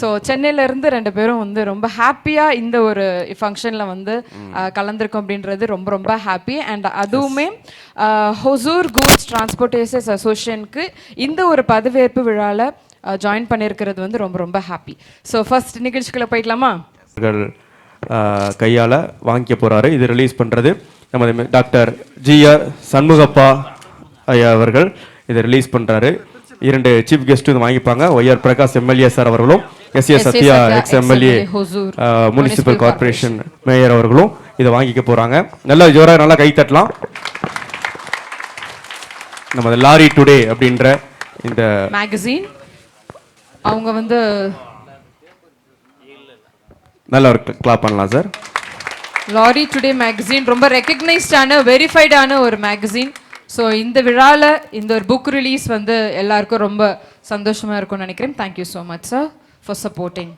So சென்னையில இருந்து ரெண்டு பேரும் வந்து ரொம்ப ஹாப்பியா இந்த ஒரு ஃபங்க்ஷன்ல வந்து கலந்திருக்கோம் அப்படின்றது ரொம்ப ரொம்ப ஹாப்பி. அண்ட் அதுவுமே ஹொசூர் கூட்ஸ் டிரான்ஸ்போர்ட்டேசஸ் அசோசியேஷனுக்கு இந்த ஒரு பதவியேற்பு விழால ஜாயின் பண்ணியிருக்கிறது வந்து ரொம்ப ரொம்ப ஹாப்பி. ஸோ ஃபர்ஸ்ட் நிகழ்ச்சிக்குள்ள போயிடலாமா கையால வாங்கிக்க போறாரு. இது ரிலீஸ் பண்றது. நமது டாக்டர் ஜிஆர் சண்முகப்பா ஐயா அவர்கள் இதை ரிலீஸ் பண்றாரு. இரண்டு சீஃப் கெஸ்ட் இது வாங்கிப்பாங்க. Y R Prakash MLA sir அவர்களும் S A. Sathya ex MLA municipal corporation mayor அவர்களும் இதை வாங்கிக்க போறாங்க. நல்லா ஜோரா நல்லா கை தட்டலாம். நமது லாரி டுடே அப்படின்ற இந்த மேகசின் அவங்க வந்து நல்ல ஒரு கிளாப் பண்ணலாம் சார் லாரி டுடே மேகசின் ரொம்ப ரெக்கக்னைஸ்டான வெரிஃபைடான ஒரு மேகசின் ஸோ இந்த விழாவில் இந்த ஒரு புக் ரிலீஸ் வந்து எல்லாருக்கும் ரொம்ப சந்தோஷமாக இருக்கும்னு நினைக்கிறேன். Thank you so much sir for supporting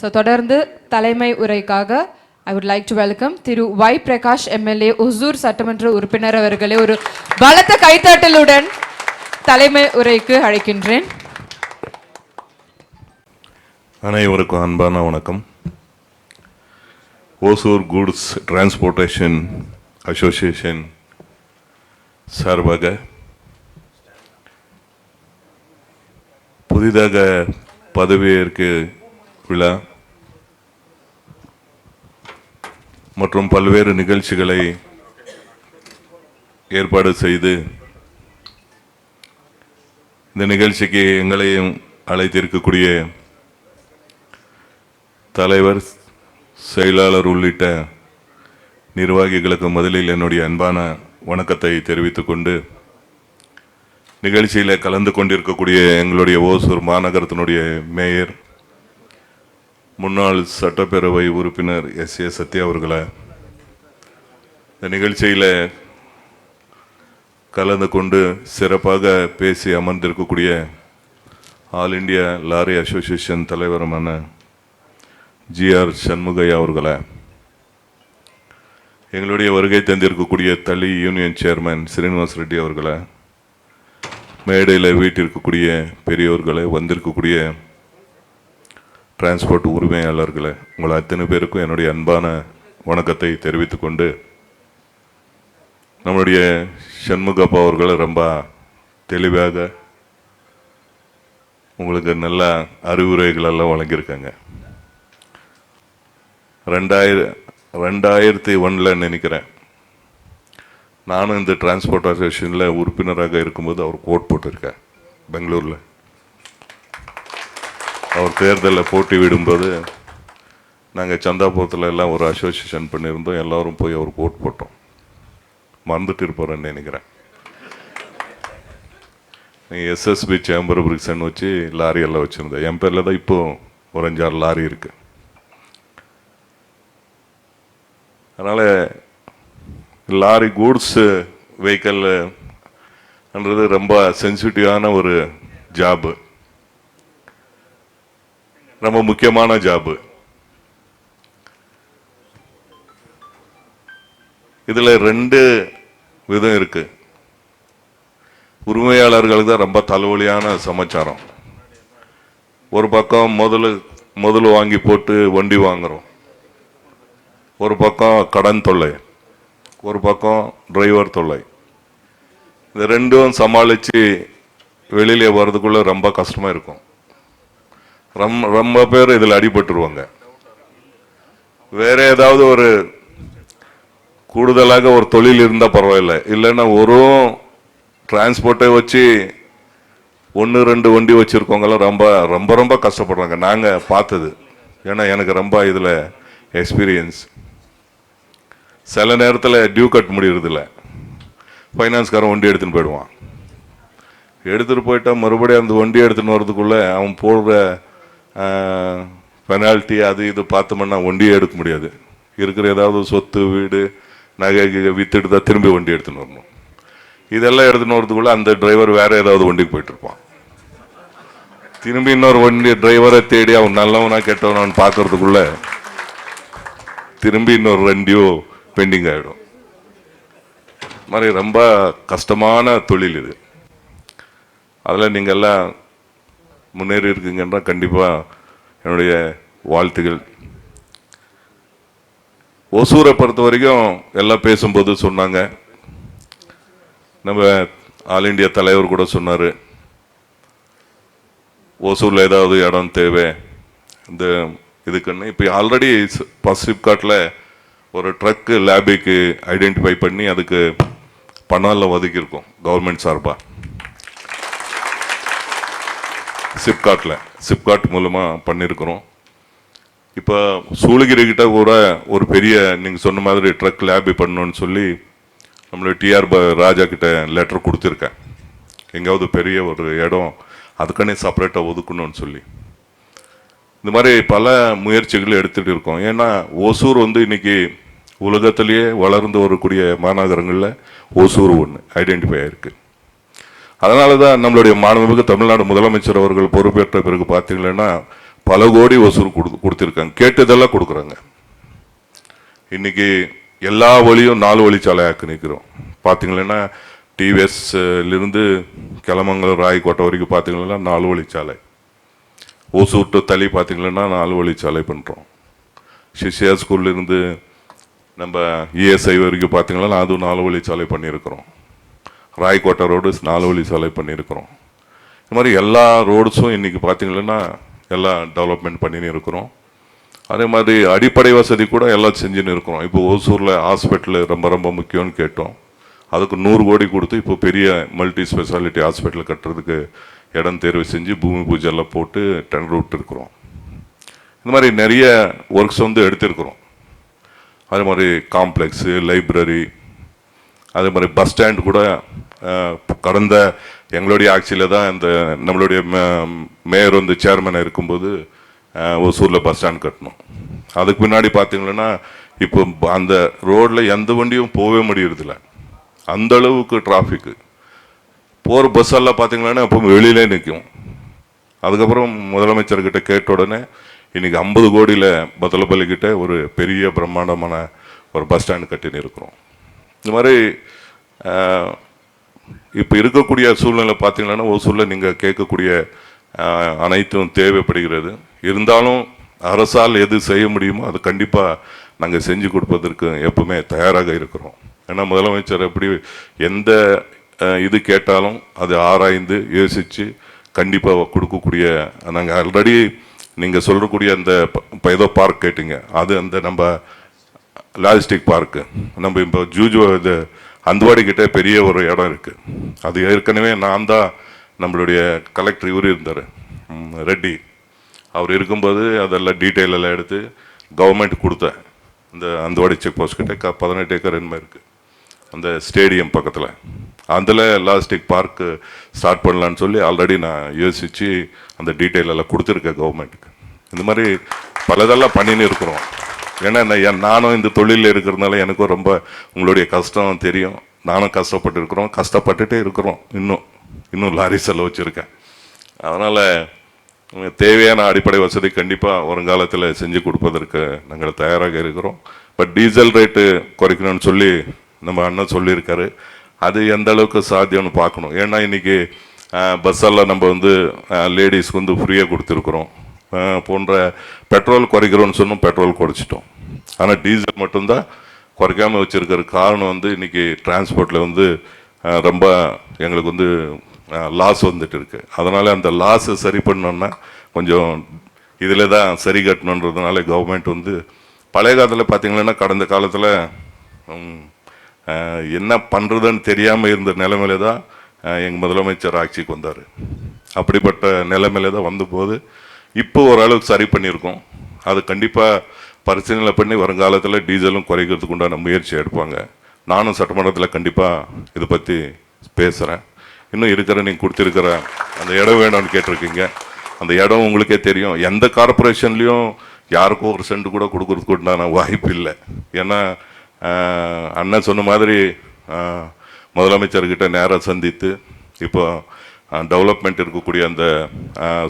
so தொடர்ந்து தலைமை உரைக்காக I would like to welcome Thiru Y Prakash MLA Hosur சட்டமன்ற உறுப்பினர் அவர்களே ஒரு பலத்த கைத்தாட்டலுடன் தலைமை உரைக்கு அழைக்கின்றேன். அனைவருக்கும் அன்பான வணக்கம். ஓசூர் கூட்ஸ் டிரான்ஸ்போர்ட்டேஷன் அசோசியேஷன் சார்பாக புதிதாக பதவியேற்கு விழா மற்றும் பல்வேறு நிகழ்ச்சிகளை ஏற்பாடு செய்து இந்த நிகழ்ச்சிக்கு எங்களையும் அழைத்திருக்கக்கூடிய தலைவர் செயலாளர் உள்ளிட்ட நிர்வாகிகளுக்கு முதலில் என்னுடைய அன்பான வணக்கத்தை தெரிவித்துக் கொண்டு நிகழ்ச்சியில் கலந்து கொண்டிருக்கக்கூடிய எங்களுடைய ஓசூர் மாநகரத்தினுடைய மேயர் முன்னாள் சட்டப்பேரவை உறுப்பினர் எஸ். ஏ. சத்யா அவர்களை இந்த நிகழ்ச்சியில் கலந்து கொண்டு சிறப்பாக பேசி அமர்ந்திருக்கக்கூடிய ஆல் இந்தியா லாரி அசோசியேஷன் தலைவருமான ஜிஆர் சண்முகையா அவர்களை எங்களுடைய வருகை தந்திருக்கக்கூடிய தளி யூனியன் சேர்மன் ஸ்ரீனிவாஸ் ரெட்டி அவர்களை மேடையில் வீட்டிற்கக்கூடிய பெரியோர்களை வந்திருக்கக்கூடிய டிரான்ஸ்போர்ட் உரிமையாளர்களை உங்கள் அத்தனை பேருக்கும் என்னுடைய அன்பான வணக்கத்தை தெரிவித்துக்கொண்டு நம்மளுடைய சண்முகப்பா அவர்களை ரொம்ப தெளிவாக உங்களுக்கு நல்ல அறிவுரைகள் எல்லாம் வழங்கியிருக்காங்க. ரெண்டாயிரம் ரெண்டாயிரத்தி ஒன்றில் நினைக்கிறேன். நானும் இந்த டிரான்ஸ்போர்ட் அசோசியேஷனில் உறுப்பினராக இருக்கும்போது அவர் கோட் போட்டிருக்கேன் பெங்களூரில். அவர் தேர்தலில் போட்டி விடும்போது நாங்கள் சந்தாபுரத்தில் எல்லாம் ஒரு அசோசியேஷன் பண்ணியிருந்தோம். எல்லோரும் போய் அவர் கோட் போட்டோம். மறந்துட்டு இருப்பாருன்னு நினைக்கிறேன். நீங்கள் எஸ்எஸ்பி சேம்பர் பிரிக்ஸன் வச்சு லாரி எல்லாம் வச்சுருந்தேன். என் பேரில் தான் இப்போது ஒரு அஞ்சாறு லாரி இருக்குது அதனால் லாரி கூட்ஸு வெஹிக்கல்ன்றது ரொம்ப சென்சிட்டிவான ஒரு ஜாபு ரொம்ப முக்கியமான ஜாபு இதில் ரெண்டு விதம் இருக்கு. உரிமையாளர்களுக்கு தான் ரொம்ப தலைவலியான சமாச்சாரம். ஒரு பக்கம் முதல்ல முதல் வாங்கி போட்டு வண்டி வாங்குறோம். ஒரு பக்கம் கடன் தொல்லை ஒரு பக்கம் டிரைவர் தொல்லை. இந்த ரெண்டும் சமாளித்து வெளியில் வர்றதுக்குள்ளே ரொம்ப கஷ்டமாக இருக்கும். ரொம்ப ரொம்ப பேர் இதில் அடிபட்டுருவாங்க. வேற ஏதாவது ஒரு கூடுதலாக ஒரு தொழில் இருந்தால் பரவாயில்ல. இல்லைன்னா ஒரு டிரான்ஸ்போர்ட்டை வச்சு ஒன்று ரெண்டு வண்டி வச்சுருக்கவங்களாம் ரொம்ப ரொம்ப ரொம்ப கஷ்டப்படுறாங்க. நாங்கள் பார்த்தது. ஏன்னா எனக்கு ரொம்ப இதில் எக்ஸ்பீரியன்ஸ் சில நேரத்தில் டியூ கட்ட முடியறதில்ல. ஃபைனான்ஸ்காரன் வண்டி எடுத்துன்னு போயிடுவான். எடுத்துகிட்டு போயிட்டால் மறுபடியும் அந்த வண்டி எடுத்துன்னு வரதுக்குள்ளே அவன் போடுற பெனால்ட்டி அது இது பார்த்தோம்னா வண்டியே எடுக்க முடியாது. இருக்கிற ஏதாவது சொத்து வீடு நகை கிகை வித்துட்டு தான் திரும்பி வண்டி எடுத்துன்னு வரணும். இதெல்லாம் எடுத்துன்னு வரதுக்குள்ளே அந்த டிரைவர் வேற ஏதாவது வண்டிக்கு போயிட்டுருப்பான் திரும்பி இன்னொரு வண்டி டிரைவரை தேடி அவன் நல்லவனா கெட்டவனான்னு பார்க்கறதுக்குள்ள திரும்பி இன்னொரு வண்டியோ பெண்டிங் ஆகிடும் மாதிரி ரொம்ப கஷ்டமான தொழில் இது. அதில் நீங்கள் எல்லாம் முன்னேறி இருக்கீங்கன்றால் கண்டிப்பாக என்னுடைய வாழ்த்துகள். ஒசூரை பொறுத்த வரைக்கும் எல்லாம் பேசும்போது சொன்னாங்க. நம்ம ஆல் இண்டியா தலைவர் கூட சொன்னார். ஓசூரில் ஏதாவது இடம் தேவை. இந்த இதுக்குன்னு. இப்போ ஆல்ரெடி பசிப்காட்டில் ஒரு ட்ரக்கு லேபுக்கு ஐடென்டிஃபை பண்ணி அதுக்கு பணம்லாம் ஒதுக்கியிருக்கோம் கவர்மெண்ட் சார்பாக சிப்காட்டில் சிப்காட் மூலமாக பண்ணியிருக்கிறோம். இப்போ சூளகிரிக்கிட்ட கூட ஒரு பெரிய நீங்கள் சொன்ன மாதிரி ட்ரக் லேபி பண்ணணும்னு சொல்லி நம்மளோட டிஆர் ராஜா கிட்ட லெட்டர் கொடுத்துருக்கேன். எங்காவது பெரிய ஒரு இடம் அதுக்கானே செப்பரேட்டாக ஒதுக்கணும்னு சொல்லி. இந்த மாதிரி பல முயற்சிகள் எடுத்துகிட்டு இருக்கோம். ஏன்னா ஓசூர் வந்து இன்னைக்கு உலகத்திலேயே வளர்ந்து வரக்கூடிய மாநகரங்களில் ஓசூர் ஒன்று ஐடென்டிஃபை ஆயிருக்கு. அதனால தான் நம்மளுடைய மாண்புமிகு தமிழ்நாடு முதலமைச்சர் அவர்கள் பொறுப்பேற்ற பிறகு பார்த்தீங்கன்னா பல கோடி ஒசூர் கொடு கொடுத்துருக்காங்க. கேட்டதெல்லாம் கொடுக்குறாங்க. இன்னைக்கு எல்லா வழியும் நாலு வழிச்சாலை ஆக்கி நிற்கிறோம். பார்த்தீங்களன்னா டிவிஎஸ்லேருந்து கிளமங்கலம் ராயக்கோட்டை வரைக்கும் பார்த்தீங்கன்னா நாலு வழிச்சாலை. ஓசூர் டு தளி பார்த்தீங்கன்னா நாலு வழிச்சாலை பண்ணுறோம் சிஷியா ஸ்கூல்லேருந்து நம்ம இஎஸ்ஐ வரைக்கும் பார்த்தீங்கன்னா அதுவும் நாலு வழிச்சாலை பண்ணியிருக்கிறோம். ராய்கோட்டை ரோடு நாலு வழி சாலை பண்ணியிருக்கிறோம். இந்த மாதிரி எல்லா ரோட்ஸும் இன்னைக்கு பார்த்தீங்கன்னா எல்லாம் டெவலப்மெண்ட் பண்ணின்னு இருக்கிறோம். அதே மாதிரி அடிப்படை வசதி கூட எல்லாம் செஞ்சுன்னு இருக்கிறோம். இப்போ ஓசூரில் ஹாஸ்பிட்டல் ரொம்ப ரொம்ப முக்கியம்னு கேட்டோம். அதுக்கு நூறு கோடி கொடுத்து இப்போ பெரிய மல்டி ஸ்பெஷாலிட்டி ஹாஸ்பிட்டல் கட்டுறதுக்கு இடம் தேர்வு செஞ்சு பூமி பூஜை எல்லாம் போட்டு டெண்டர் விட்டுருக்குறோம் இந்த மாதிரி நிறைய ஒர்க்ஸ் வந்து எடுத்திருக்கிறோம். அதே மாதிரி காம்ப்ளெக்ஸு லைப்ரரி அதே மாதிரி பஸ் ஸ்டாண்ட் கூட கடந்த எங்களுடைய ஆட்சியில் தான் இந்த நம்மளுடைய மே- மேயர் வந்து சேர்மனாக இருக்கும்போது ஒசூரில் பஸ் ஸ்டாண்ட் கட்டணும் அதுக்கு முன்னாடி பார்த்தீங்கன்னா இப்போ அந்த ரோடில் எந்த வண்டியும் போகவே முடியறதில்ல. அந்த அளவுக்கு டிராஃபிக்கு போகிற பஸ்ஸெல்லாம் பார்த்தீங்கன்னா இப்போ வெளியிலே நிற்கும். அதுக்கப்புறம் முதலமைச்சர்கிட்ட கேட்ட உடனே இன்னைக்கு ஐம்பது கோடியில் பத்தலப்பள்ளி கிட்ட ஒரு பெரிய பிரம்மாண்டமான ஒரு பஸ் ஸ்டாண்ட் கட்டின்னு இருக்கிறோம் இந்த மாதிரி இப்போ இருக்கக்கூடிய சூழ்நிலை பார்த்தீங்கன்னா ஓசூரில் நீங்கள் கேட்கக்கூடிய அனைத்தும் தேவைப்படுகிறது. இருந்தாலும் அரசால் எது செய்ய முடியுமோ அது கண்டிப்பாக நாங்கள் செஞ்சு கொடுப்பதற்கு எப்பவுமே தயாராக இருக்கிறோம். ஏன்னா முதலமைச்சர் எப்படி எந்த இது கேட்டாலும் அது ஆராய்ந்து யோசித்து கண்டிப்பாக கொடுக்கக்கூடிய நாங்கள் ஆல்ரெடி நீங்கள் சொல்லக்கூடிய அந்த ப- இப்போ ஏதோ பார்க் கேட்டீங்க. அது அந்த நம்ம லாஜிஸ்டிக் பார்க்கு நம்ம இப்போ ஜூஜு இது அந்தவாடி கிட்டே பெரிய ஒரு இடம் இருக்குது அது ஏற்கனவே நான் தான் நம்மளுடைய கலெக்டர் இவர் இருந்தார். ரெட்டி. அவர் இருக்கும்போது அதெல்லாம் டீட்டெயில் எல்லாம் எடுத்து கவர்மெண்ட் கொடுத்தேன் இந்த அந்தவாடி செக் போஸ்ட் கிட்டே க- பதினெட்டு ஏக்கர் என்ன இருக்குது அந்த ஸ்டேடியம் பக்கத்தில். அதில் லாஸ்டிக் பார்க்கு ஸ்டார்ட் பண்ணலான்னு சொல்லி ஆல்ரெடி நான் யோசித்து அந்த டீட்டெயில் எல்லாம் கொடுத்துருக்கேன் கவர்மெண்ட்டுக்கு. இந்த மாதிரி பலதெல்லாம் பண்ணின்னு இருக்கிறோம். ஏன்னா என் நானும் இந்த தொழிலில் இருக்கிறதுனால எனக்கும் ரொம்ப உங்களுடைய கஷ்டம் தெரியும். நானும் கஷ்டப்பட்டு இருக்கிறோம் கஷ்டப்பட்டுட்டே இருக்கிறோம். இன்னும் இன்னும் லாரி செலவு வச்சுருக்கேன். அதனால் தேவையான அடிப்படை வசதி கண்டிப்பாக வருங்காலத்தில் செஞ்சு கொடுப்பதற்கு நாங்கள் தயாராக இருக்கிறோம். பட் டீசல் ரேட்டு குறைக்கணும்னு சொல்லி நம்ம அண்ணன் சொல்லியிருக்காரு. அது எந்த அளவுக்கு சாத்தியம்னு பார்க்கணும். ஏன்னா இன்னைக்கு பஸ்ஸெல்லாம் நம்ம வந்து லேடிஸ்க்கு வந்து ஃப்ரீயாக கொடுத்துருக்குறோம். போன்ற பெட்ரோல் குறைக்கிறோம்னு சொன்னோம் பெட்ரோல் குறைச்சிட்டோம். ஆனால் டீசல் மட்டும்தான் குறைக்காமல் வச்சிருக்கிற காரணம் வந்து இன்றைக்கி டிரான்ஸ்போர்ட்டில் வந்து ரொம்ப எங்களுக்கு வந்து லாஸ் வந்துட்டு இருக்கு. அதனால் அந்த லாஸை சரி பண்ணோன்னா கொஞ்சம் இதில் தான் சரி கட்டணுன்றதுனால கவர்மெண்ட் வந்து பழைய காலத்தில் பார்த்தீங்கன்னா கடந்த காலத்தில் என்ன பண்ணுறதுன்னு தெரியாமல் இருந்த நிலைமையில தான் எங்கள் முதலமைச்சர் ஆட்சிக்கு வந்தார். அப்படிப்பட்ட நிலைமையில தான் வந்தபோது இப்போ ஓரளவுக்கு சரி பண்ணியிருக்கோம். அது கண்டிப்பாக பரிசீலனை பண்ணி வருங்காலத்தில் டீசலும் குறைக்கிறதுக்கு உண்டான முயற்சி எடுப்பாங்க. நானும் சட்டமன்றத்தில் கண்டிப்பாக இதை பற்றி பேசுகிறேன் இன்னும் இருக்கிற நீங்கள் கொடுத்துருக்கிற அந்த இடம் வேணும்னு கேட்டிருக்கீங்க. அந்த இடம் உங்களுக்கே தெரியும். எந்த கார்பரேஷன்லேயும் யாருக்கும் ஒரு சென்ட் கூட கொடுக்கறதுக்கு உண்டான வாய்ப்பு இல்லை. ஏன்னா அண்ணன் சொன்ன மாதிரி முதலமைச்சர்கிட்ட நேராக சந்தித்து இப்போ டெவலப்மெண்ட் இருக்கக்கூடிய அந்த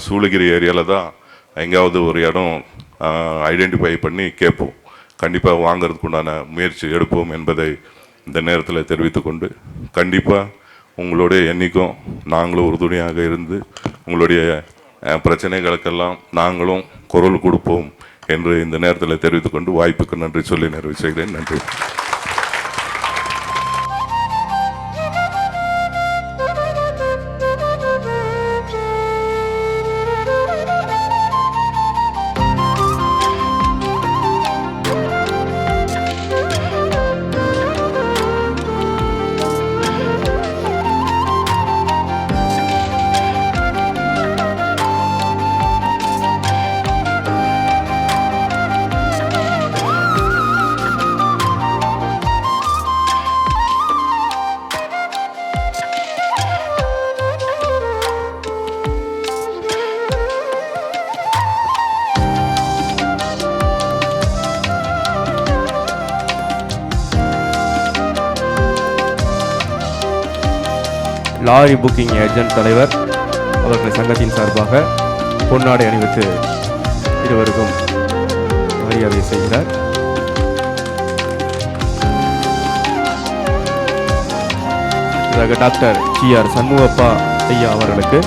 சூளகிரி ஏரியாவில் தான் எங்கேயாவது ஒரு இடம் ஐடென்டிஃபை பண்ணி கேட்போம். கண்டிப்பாக வாங்கிறதுக்குண்டான முயற்சி எடுப்போம் என்பதை இந்த நேரத்தில் தெரிவித்துக்கொண்டு கண்டிப்பாக உங்களுடைய எண்ணிக்கும் நாங்களும் உறுதுணையாக இருந்து உங்களுடைய பிரச்சனைகளுக்கெல்லாம் நாங்களும் குரல் கொடுப்போம் என்று இந்த நேரத்தில் தெரிவித்துக்கொண்டு வாய்ப்புக்கு நன்றி சொல்லி நிறைவு செய்கிறேன். நன்றி. லாரி புக்கிங் ஏஜென்ட் தலைவர் அவர்கள் சங்கத்தின் சார்பாக பொன்னாடை அணிவித்து இருவருக்கும் மரியாதை செய்கிறார். டாக்டர் ஜி ஆர் சண்முகப்பா ஐயா அவர்களுக்கு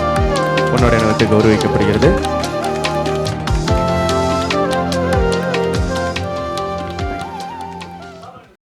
பொன்னாடை அணிவித்து கௌரவிக்கப்படுகிறது.